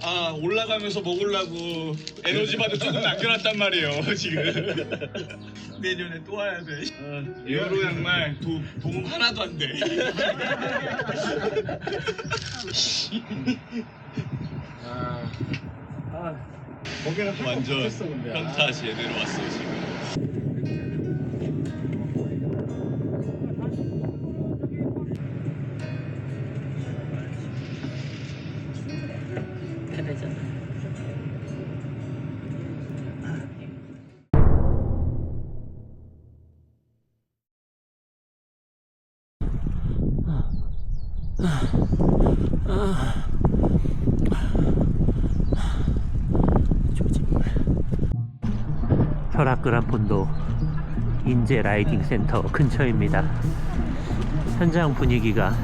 아 올라가면서 먹으려고 에너지 바드 조금 남겨놨단 말이에요 지금. 내년에 또 와야 돼. 에어로 양말 도, 도움 하나도 안돼. 거기는 완전 했어 근데. 평타 제대로 왔어 지금 설악그란 본도 인제 라이딩 센터 근처입니다. 현장 분위기가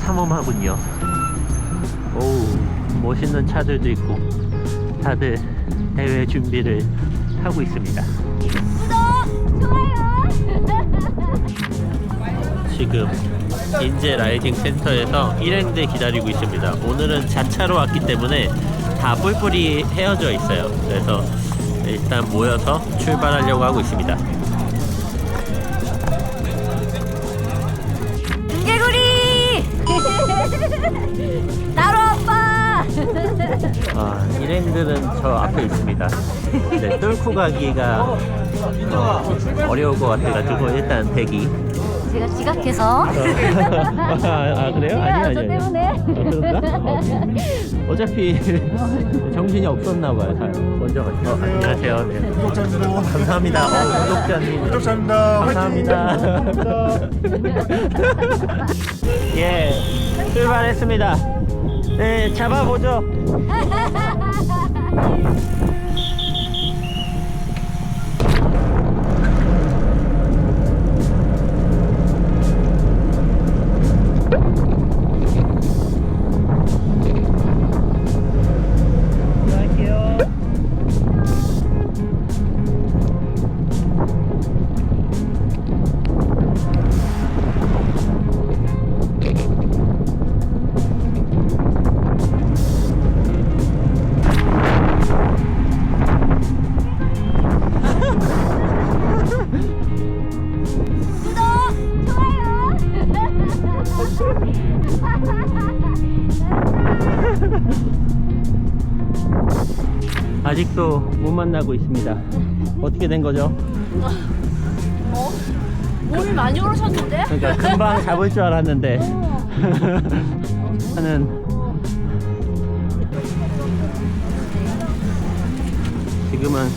삼엄하군요. 오, 멋있는 차들도 있고 다들 대회 준비를 하고 있습니다. 지금 인제 라이딩 센터에서 일행들 기다리고 있습니다. 오늘은 자차로 왔기 때문에 다 뿔뿔이 헤어져 있어요. 그래서 일단 모여서 출발하려고 하고 있습니다. 개구리! 나로 아빠! 아, 일행들은 저 앞에 있습니다. 네, 뚫고 가기가 어, 어려울 것 같아가지고 일단 대기. 제가 지각해서 아, 아, 그래요? 아니요, 저 아니요. 때문에. 어, 그런가? 어, 어차피 정신이 없었나 봐요. 잘. 먼저 가죠. 어, 안녕하세요. 네. 구독자입니다. 감사합니다. 어, 구독자님. 구독자입니다. 감사합니다. 예, 출발했습니다. 네, 잡아보죠. 만나고 있습니다. 어떻게 된 거죠? 어? 몸이 많이 오르셨는데? 그러니까 금방 잡을 줄 알았는데 하는 지금은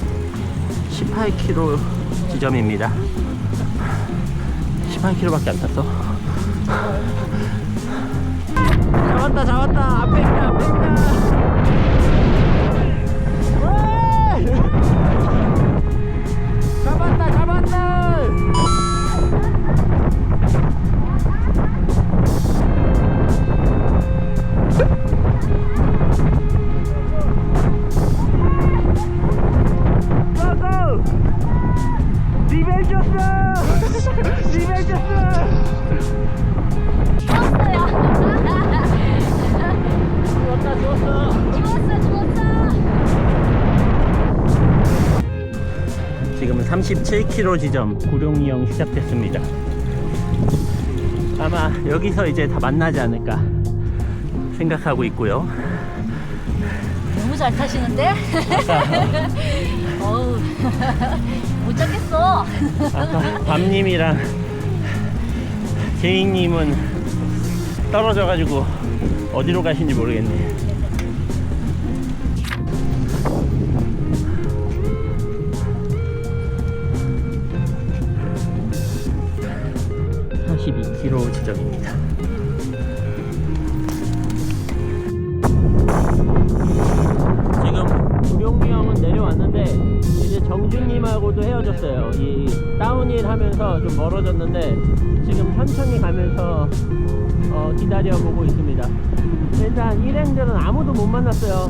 18km 지점입니다. 18km밖에 안 탔어. 잡았다 잡았다 앞에 있다 앞에 있다. 7km 지점 구룡이형 시작됐습니다. 아마 여기서 이제 다 만나지 않을까 생각하고 있고요. 너무 잘 타시는데? 어우, 못 잡겠어. 아까 밤님이랑 제이님은 떨어져가지고 어디로 가신지 모르겠네. (42km) 지점입니다 지금 구룡미 형은 내려왔는데 이제 정준님하고도 헤어졌어요. 이 다운힐 하면서 좀 멀어졌는데 지금 천천히 가면서 어, 기다려보고 있습니다. 일단 일행들은 아무도 못 만났어요.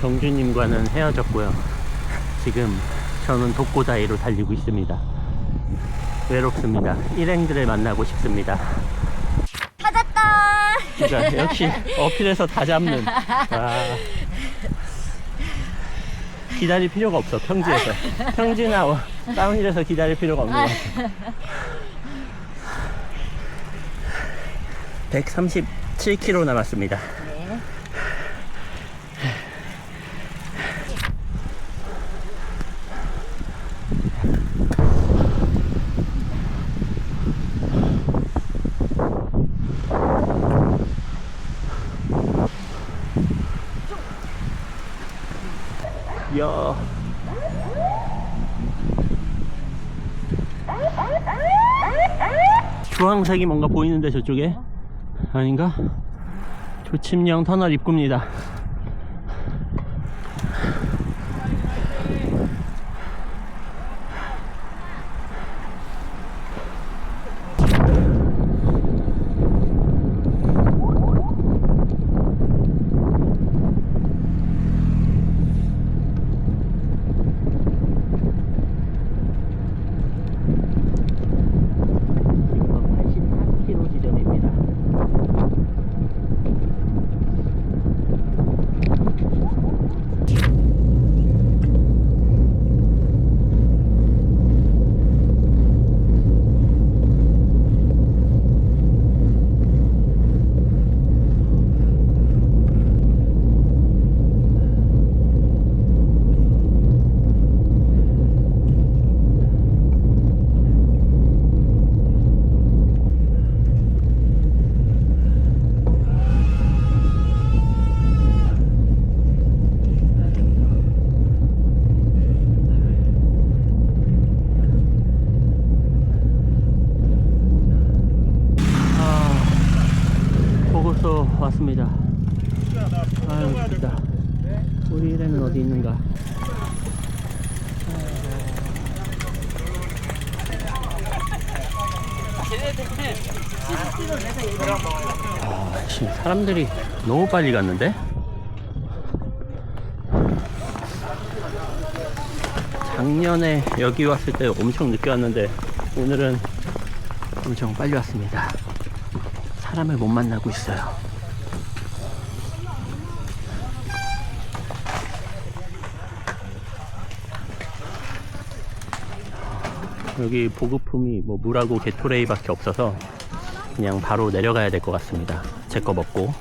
정주님과는 헤어졌고요. 지금 저는 독고다이로 달리고 있습니다. 외롭습니다. 일행들을 만나고 싶습니다. 찾았다. 그러니까 역시 어필해서 다 잡는. 아. 기다릴 필요가 없어 평지에서 평지나 어, 다운힐에서 기다릴 필요가 없는 것 같아 137km 남았습니다 네. 이야 주황색이 뭔가 보이는데 저쪽에 아닌가? 조침령 터널 입구입니다 지금 84km 지점입니다 아, 보고서 왔습니다. 아유, 진짜. 우리 일에는 어디 있는가? 아, 씨, 사람들이 너무 빨리 갔는데? 작년에 여기 왔을 때 엄청 늦게 왔는데 오늘은 엄청 빨리 왔습니다. 사람을 못 만나고 있어요. 여기 보급품이 뭐 물하고 게토레이밖에 없어서 그냥 바로 내려가야 될 것 같습니다. 제 거 먹고.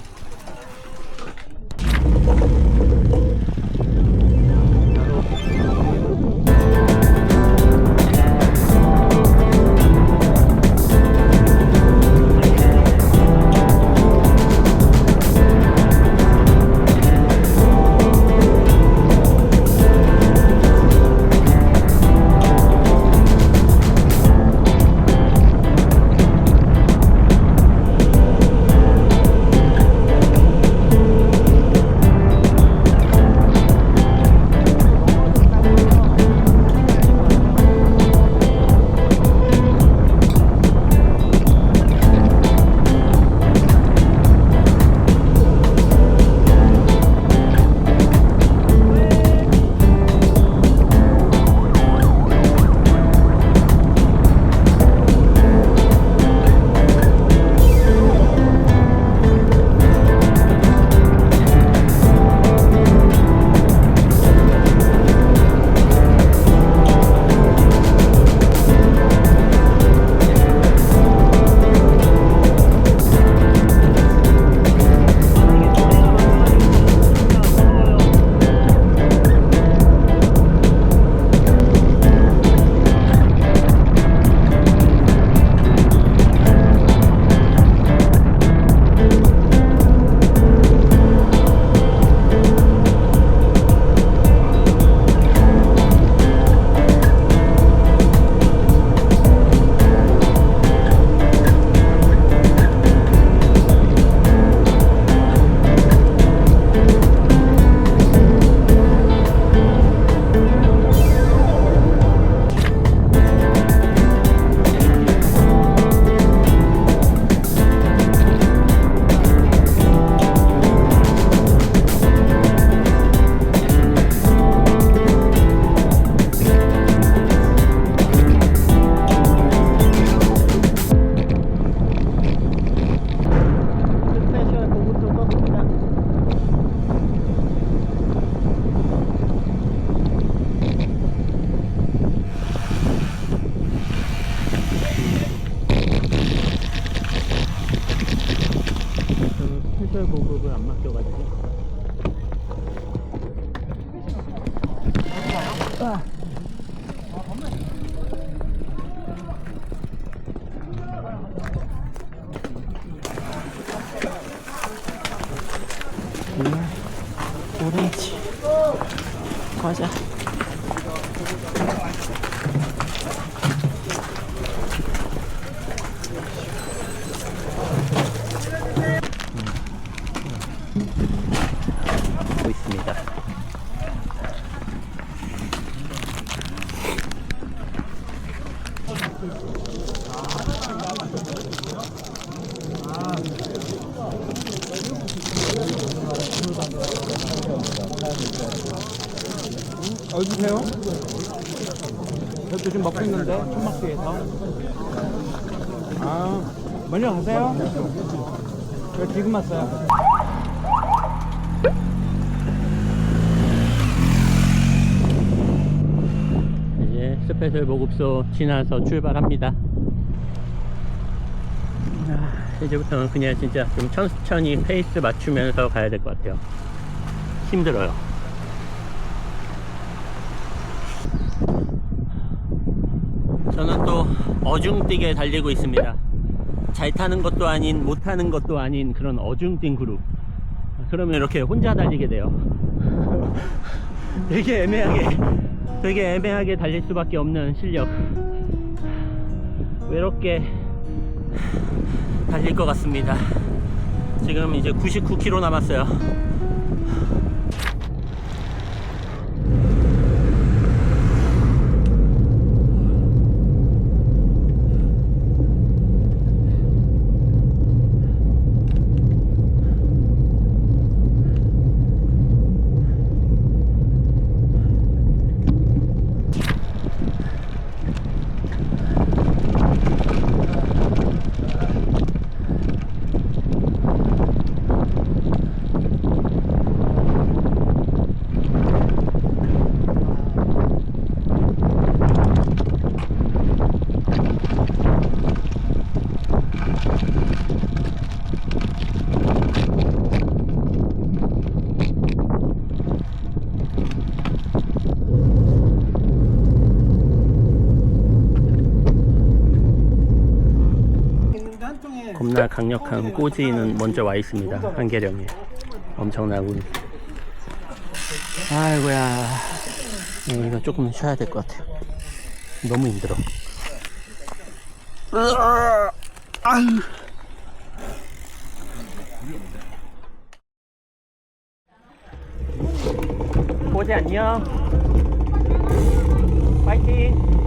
지금 먹고 있는데 천막뒤에서 아 먼저 가세요 저 지금 왔어요 이제 스페셜 보급소 지나서 출발합니다. 아, 이제부터는 그냥 진짜 좀 천천히 페이스 맞추면서 가야 될 것 같아요. 힘들어요. 저는 또 어중뛰게 달리고 있습니다. 잘 타는 것도 아닌 못 타는 것도 아닌 그런 어중뛴 그룹. 그러면 이렇게 혼자 달리게 돼요. 되게 애매하게 되게 애매하게 달릴 수밖에 없는 실력 외롭게 달릴 것 같습니다 지금 이제 99km 남았어요 겁나 강력한 꼬지는 먼저 와 있습니다. 한계령에. 엄청나군 아이고야. 네, 이거 조금 쉬어야 될 것 같아요. 너무 힘들어. 꼬지 안녕 파이팅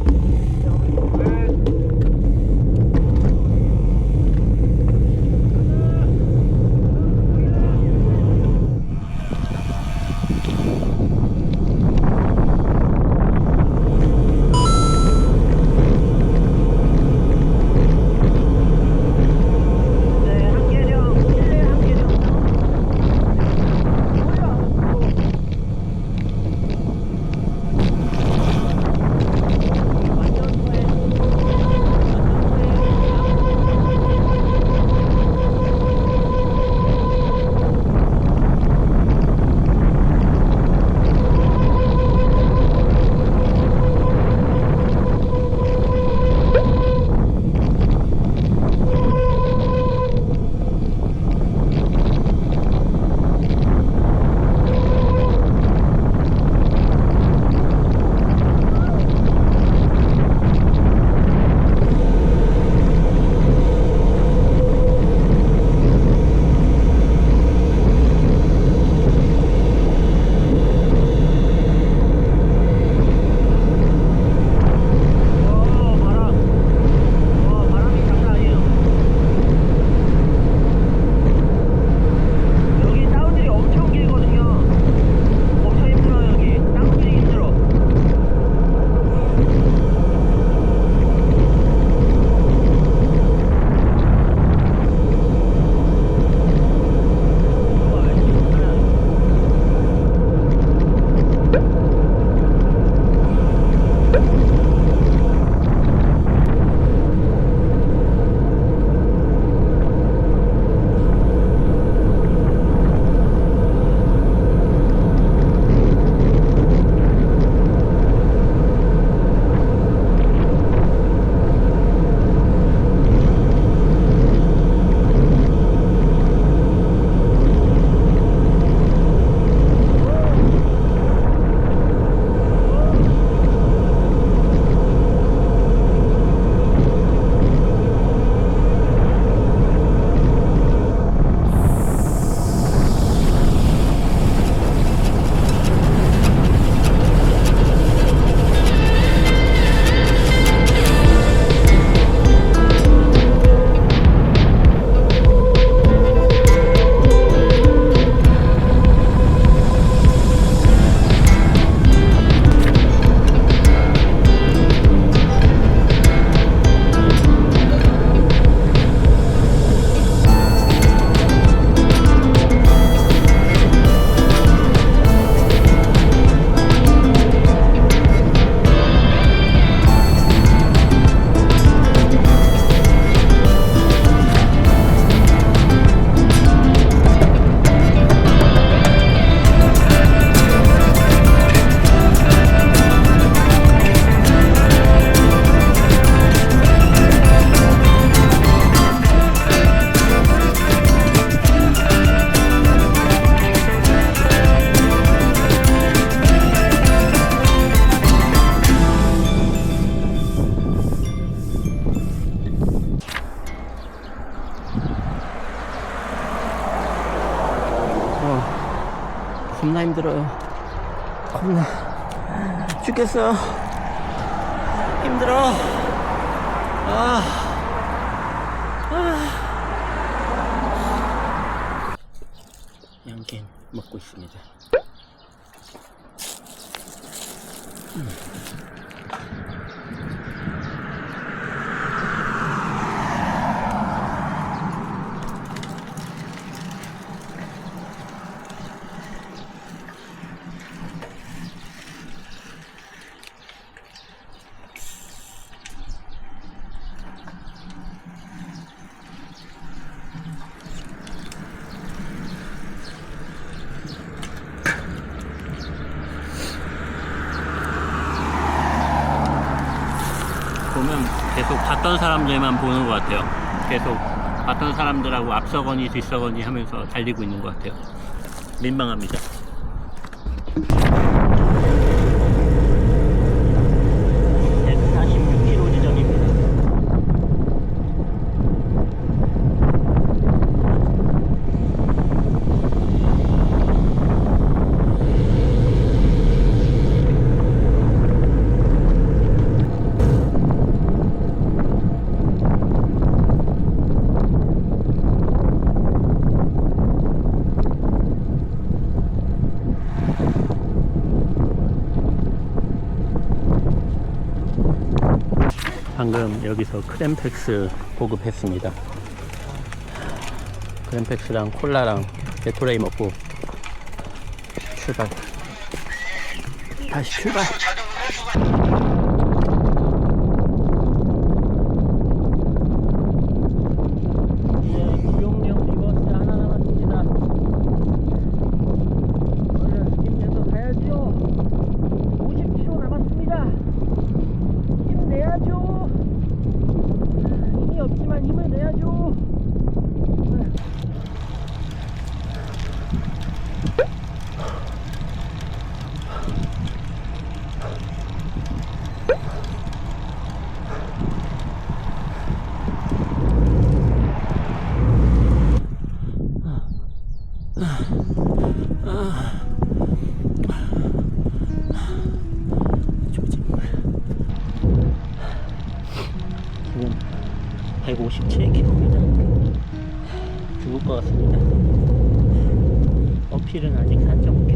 죽겠어요. 힘들어. 아. 아. 양갱 먹고 있습니다. 보면 계속 봤던 사람들만 보는 것 같아요. 계속 봤던 사람들하고 앞서거니 뒤서거니 하면서 달리고 있는 것 같아요. 민망합니다. (146km) 지점입니다. 방금 여기서 크램팩스 보급했습니다. 크램팩스랑 콜라랑 게토레이 먹고 출발. 다시 출발. 이제 구용령 리버스 하나 남았습니다. 얼른 힘내서 가야지요. 50km 남았습니다. 힘내야죠. 힘이 없지만 힘을 내야죠. 지금 157km입니다. 죽을 것 같습니다. 어필은 아직 4.5km가 남았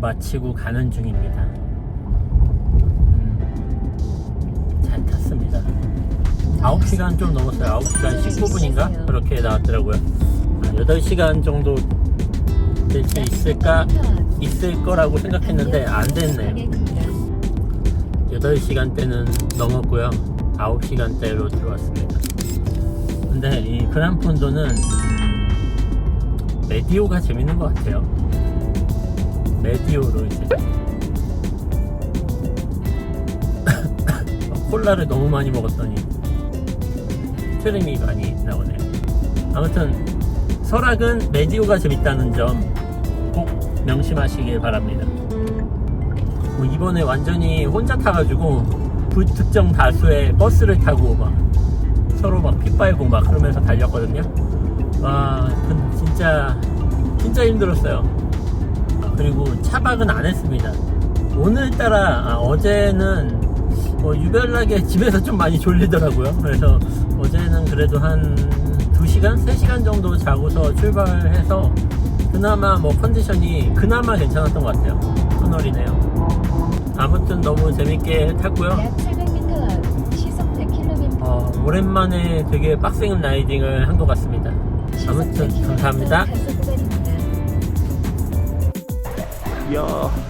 마치고 가는 중입니다. 음, 잘 탔습니다. 9시간 좀 넘었어요. 9시간 19분인가? 그렇게 나왔더라고요. 8시간 정도 될 수 있을까? 있을 거라고 생각했는데 안 됐네요. 8시간대는 넘었고요. 9시간대로 들어왔습니다. 근데 이 그란폰도는 메디오가 재밌는 것 같아요. 메디오로 이제 콜라를 너무 많이 먹었더니 트림이 많이 나오네요. 아무튼 설악은 메디오가 재밌다는 점 꼭 명심하시길 바랍니다. 뭐 이번에 완전히 혼자 타가지고 불특정 다수의 버스를 타고 막 서로 막 핏발고 막 그러면서 달렸거든요. 와, 그 진짜 진짜 힘들었어요. 그리고 차박은 안 했습니다. 오늘따라 아, 어제는 뭐 유별나게 집에서 좀 많이 졸리더라고요. 그래서 어제는 그래도 한 2시간, 3시간 정도 자고서 출발해서 그나마 뭐 컨디션이 그나마 괜찮았던 것 같아요. 터널이네요. 아무튼 너무 재밌게 탔고요. 약 700m 시속 100km 어, 오랜만에 되게 빡센 라이딩을 한 것 같습니다. 아무튼 감사합니다. y'all.